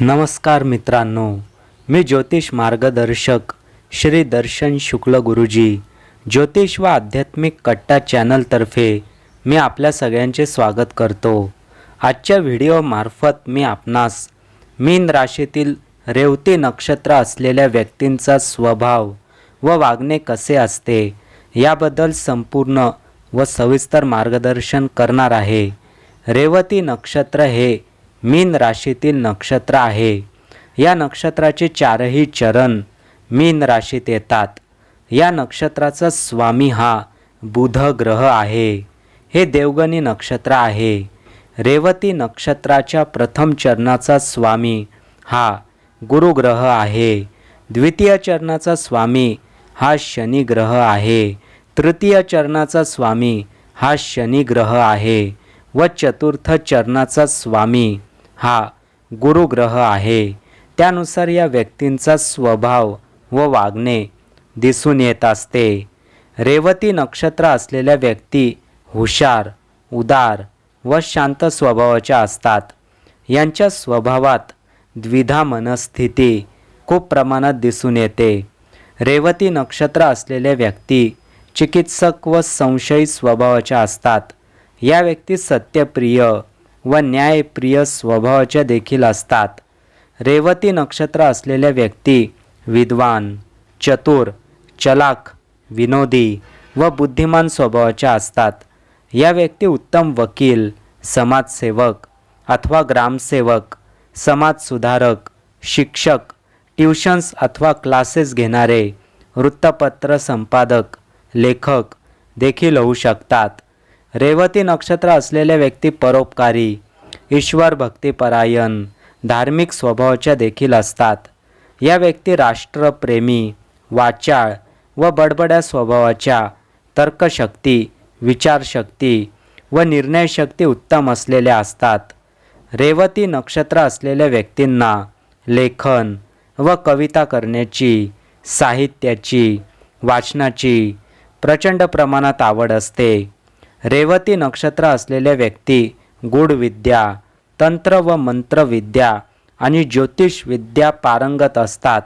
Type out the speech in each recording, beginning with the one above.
नमस्कार मित्रांनो मी ज्योतिष मार्गदर्शक श्री दर्शन शुक्ल गुरुजी. ज्योतिष व आध्यात्मिक कट्टा चॅनलतर्फे मी आपल्या सगळ्यांचे स्वागत करतो. आजच्या व्हिडिओमार्फत मी आपणास मीन राशीतील रेवती नक्षत्र असलेल्या व्यक्तींचा स्वभाव व वागणे कसे असते याबद्दल संपूर्ण व सविस्तर मार्गदर्शन करणार आहे. रेवती नक्षत्र हे मीन राशीतील नक्षत्र आहे. या नक्षत्राचे चारही चरण मीन राशीत येतात. या नक्षत्राचा स्वामी हा बुध ग्रह आहे. हे देवगणी नक्षत्र आहे. रेवती नक्षत्राच्या प्रथम चरणाचा स्वामी हा गुरुग्रह आहे. द्वितीय चरणाचा स्वामी हा शनिग्रह आहे. तृतीय चरणाचा स्वामी हा शनिग्रह आहे. व चतुर्थ चरणाचा स्वामी हा गुरुग्रह आहे. त्यानुसार या व्यक्तींचा स्वभाव व वागणे दिसून येत असते. रेवती नक्षत्र असलेल्या व्यक्ती हुशार उदार व शांत स्वभावाच्या असतात. यांच्या स्वभावात द्विधा मनस्थिती खूप प्रमाणात दिसून येते. रेवती नक्षत्र असलेल्या व्यक्ती चिकित्सक व संशयी स्वभावाच्या असतात. या व्यक्ती सत्यप्रिय व न्यायप्रिय स्वभावाच्या देखील असतात. रेवती नक्षत्र असलेल्या व्यक्ती विद्वान चतुर चलाख विनोदी व बुद्धिमान स्वभावाच्या असतात. या व्यक्ती उत्तम वकील समाजसेवक अथवा ग्रामसेवक समाजसुधारक शिक्षक ट्युशन्स अथवा क्लासेस घेणारे वृत्तपत्र संपादक लेखक देखील होऊ शकतात. रेवती नक्षत्र असलेल्या व्यक्ती परोपकारी ईश्वर भक्तिपरायण धार्मिक स्वभावाच्या देखील असतात. या व्यक्ती राष्ट्रप्रेमी वाचाळ व बडबड्या स्वभावाच्या तर्कशक्ती विचारशक्ती व निर्णयशक्ती उत्तम असलेल्या असतात. रेवती नक्षत्र असलेल्या व्यक्तींना लेखन व कविता करण्याची साहित्याची वाचनाची प्रचंड प्रमाणात आवड असते. रेवती नक्षत्र असलेल्या व्यक्ती गूढविद्या तंत्र व मंत्रविद्या आणि ज्योतिषविद्या पारंगत असतात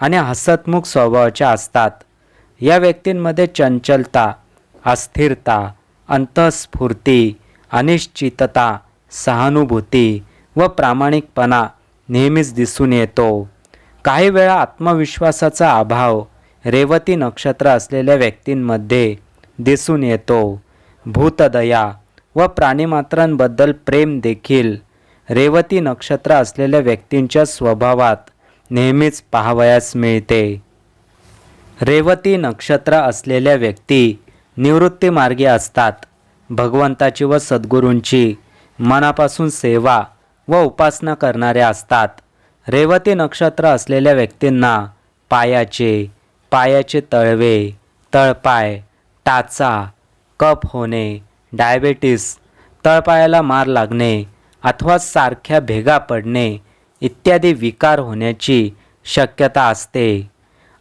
आणि हसतमुख स्वभावाच्या असतात. या व्यक्तींमध्ये चंचलता अस्थिरता अंतस्फूर्ती अनिश्चितता सहानुभूती व प्रामाणिकपणा नेहमीच दिसून येतो. काही वेळा आत्मविश्वासाचा अभाव रेवती नक्षत्र असलेल्या व्यक्तींमध्ये दिसून येतो. भूतदया व प्राणीमात्रांबद्दल प्रेम देखील रेवती नक्षत्र असलेल्या व्यक्तींच्या स्वभावात नेहमीच पाहावयास मिळते. रेवती नक्षत्र असलेल्या व्यक्ती निवृत्तीमार्गी असतात. भगवंताची व सद्गुरूंची मनापासून सेवा व उपासना करणाऱ्या असतात. रेवती नक्षत्र असलेल्या व्यक्तींना पायाचे पायाचे तळवे तळपाय टाचा कप होणे डायबेटीस तळपायाला मार लागणे अथवा सारख्या भेगा पडणे इत्यादी विकार होण्याची शक्यता असते.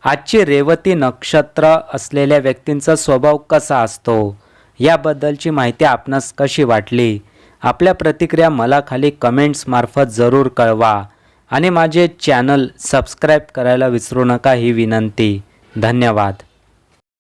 आजची रेवती नक्षत्र असलेल्या व्यक्तींचा स्वभाव कसा असतो? याबद्दलची माहिती आपणास कशी वाटली? आपल्या प्रतिक्रिया मला खाली कमेंट्समार्फत जरूर कळवा आणि माझे चॅनल सबस्क्राईब करायला विसरू नका ही विनंती. धन्यवाद.